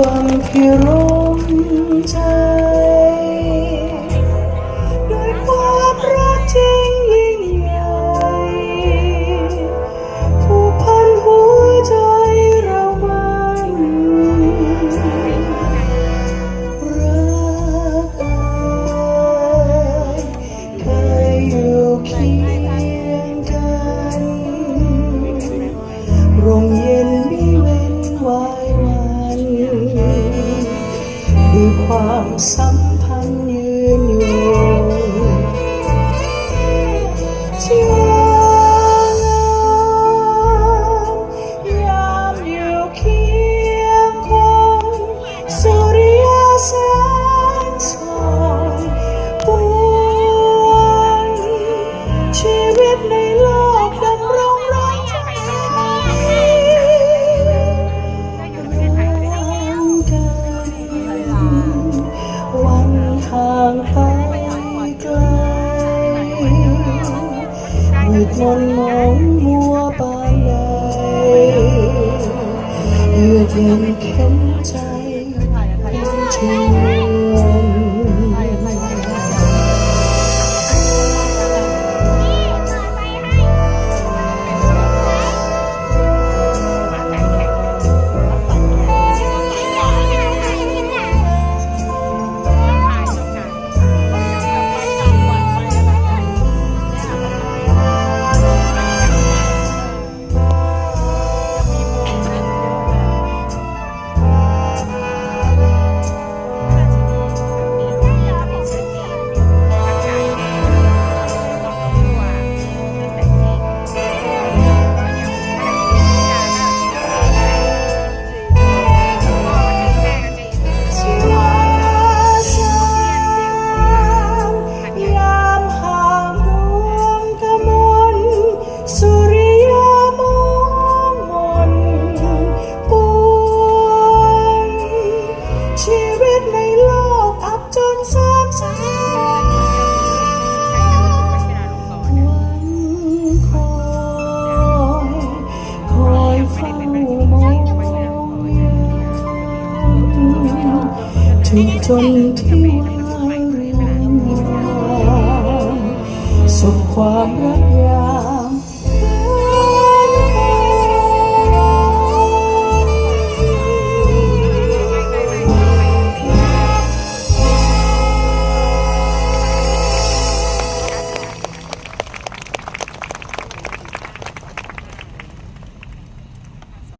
วมที่ร่มใจ 心。 มืดมนมองมัวปานใดเยือกเย็น ทุกจนที่ว่างเรียนสุขความรักยา